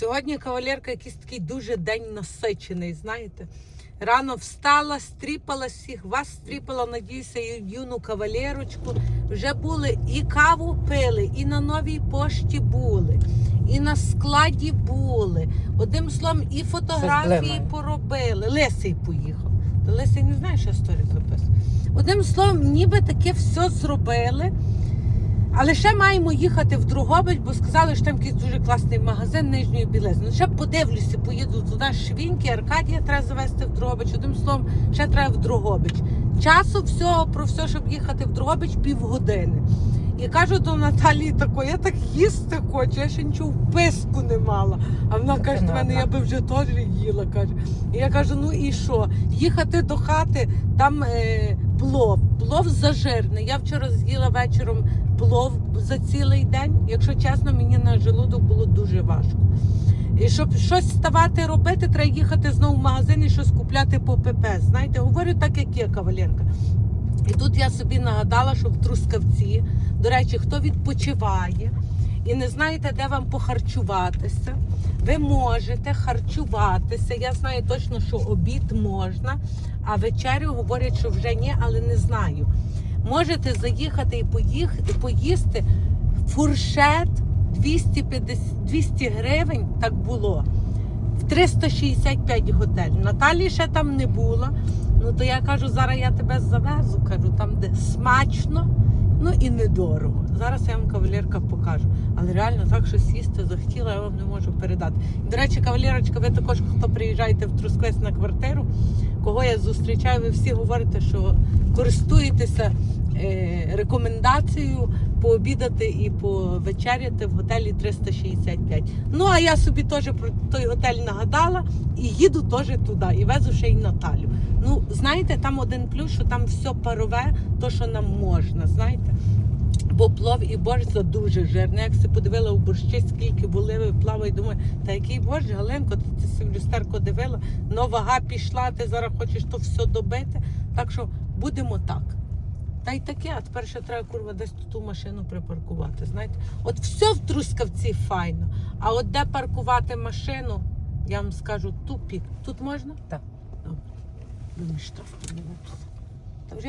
Сьогодні кавалерка якийсь такий дуже день насичений, знаєте. Рано встала, стріпала всіх, вас стріпала, надіюся, юну кавалерочку. Вже були і каву пили, і на новій пошті були, і на складі були. Одним словом, і фотографії поробили. Лесий поїхав. Та Лесий не знає, що сторі записує. Одним словом, ніби таке все зробили. Але ще маємо їхати в Другобич, бо сказали, що там якийсь дуже класний магазин нижньої білизни. Ну, ще подивлюся, поїду туди Швінки, Аркадія треба завести в Другобич. Одним словом, ще треба в Другобич. Часу всього про все, щоб їхати в Другобич, півгодини. І кажу до Наталії такої, я так їсти хочу, я ще нічого в писку не мала. А вона каже до мене, я би вже теж їла. каже. І я кажу, ну і що? Їхати до хати, там е, плов, плов зажирний. Я вчора з'їла вечором плов за цілий день. Якщо чесно, мені на желудок було дуже важко. І щоб щось ставати робити, треба їхати знову в магазин і щось купляти по ПП. Знаєте, говорю так, як є кавалерка. І тут я собі нагадала, що в Трускавці, до речі, хто відпочиває і не знаєте, де вам похарчуватися, ви можете харчуватися. Я знаю точно, що обід можна, а вечерю говорять, що вже ні, але не знаю. Можете заїхати і поїх, і поїсти фуршет 250, 200 гривень, так було. В 365 готель. Наталі ще там не було. Ну то я кажу, зараз я тебе завезу, кажу, там де смачно, ну і недорого. Зараз я вам кавалерка покажу. Але реально так що сісти захотіла, я вам не можу передати. До речі, кавалерочка, ви також, хто приїжджаєте в Трусквес на квартиру, кого я зустрічаю, ви всі говорите, що користуєтеся е, рекомендацією пообідати і повечеряти в готелі 365. Ну а я собі теж про той готель нагадала і їду теж туди, і везу ще й Наталю. Ну, знаєте, там один плюс, що там все парове, то що нам можна, знаєте. Бо плов і борщ за дуже жирний. Як си подивила у борщі, скільки були, плаваю, думаю, та який борщ, Галенко, ти, ти си люстерко дивила, но вага пішла, ти зараз хочеш то все добити. Так що будемо так. Та й таке, а тепер ще треба курва десь ту машину припаркувати. Знаєте, от все в Трускавці файно. А от де паркувати машину, я вам скажу тупік. Тут можна? Так. Добре. Думаю, штраф не виписати. Та вже